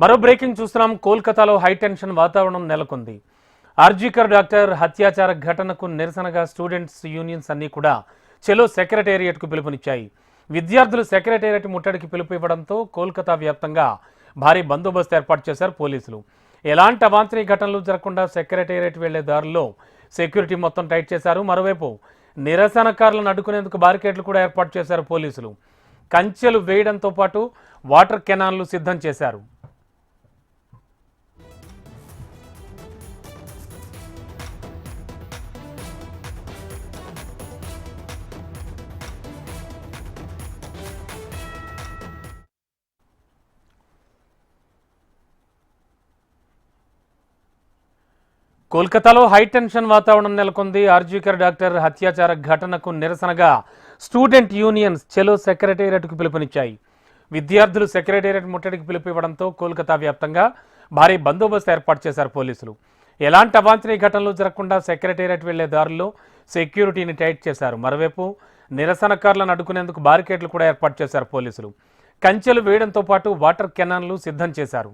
మరో బ్రేకింగ్ చూస్తున్నాం. కోల్కతాలో హైటెన్షన్ వాతావరణం నెలకొంది. ఆర్జీకర్ డాక్టర్ హత్యాచార ఘటనకు నిరసనగా స్టూడెంట్స్ యూనియన్స్ అన్నీ కూడా చెలో సెక్రటేరియట్కు పిలుపునిచ్చాయి. విద్యార్థులు సెక్రటేరియట్ ముట్టడికి పిలుపు ఇవ్వడంతో కోల్కతా వ్యాప్తంగా భారీ బందోబస్తు ఏర్పాటు చేశారు పోలీసులు. ఎలాంటి అవాంఛనీయ ఘటనలు జరగకుండా సెక్రటేరియట్ వెళ్ళే దారిలో సెక్యూరిటీ మొత్తం టైట్ చేశారు. మరోవైపు నిరసనకారులను అడ్డుకునేందుకు బారికేడ్లు కూడా ఏర్పాటు చేశారు పోలీసులు. కంచెలు వేయడంతో పాటు వాటర్ కెనాన్లు సిద్ధం చేశారు. కోల్కతాలో హైటెన్షన్ వాతావరణం నెలకొంది. ఆర్జీకర్ డాక్టర్ హత్యాచార ఘటనకు నిరసనగా స్టూడెంట్ యూనియన్స్ చెలో సెక్రటేరియట్కు పిలుపునిచ్చాయి. విద్యార్థులు సెక్రటేరియట్ ముట్టడికి పిలుపు ఇవ్వడంతో కోల్కతా వ్యాప్తంగా భారీ బందోబస్తు ఏర్పాటు చేశారు పోలీసులు. ఎలాంటి అవాంఛనీయ ఘటనలు జరగకుండా సెక్రటేరియట్ వెళ్ళే దారుల్లో సెక్యూరిటీని టైట్ చేశారు. మరోవైపు నిరసనకారులను అడ్డుకునేందుకు బారికేడ్లు కూడా ఏర్పాటు చేశారు పోలీసులు. కంచెలు వేయడంతో పాటు వాటర్ కెనాన్లు సిద్ధం చేశారు.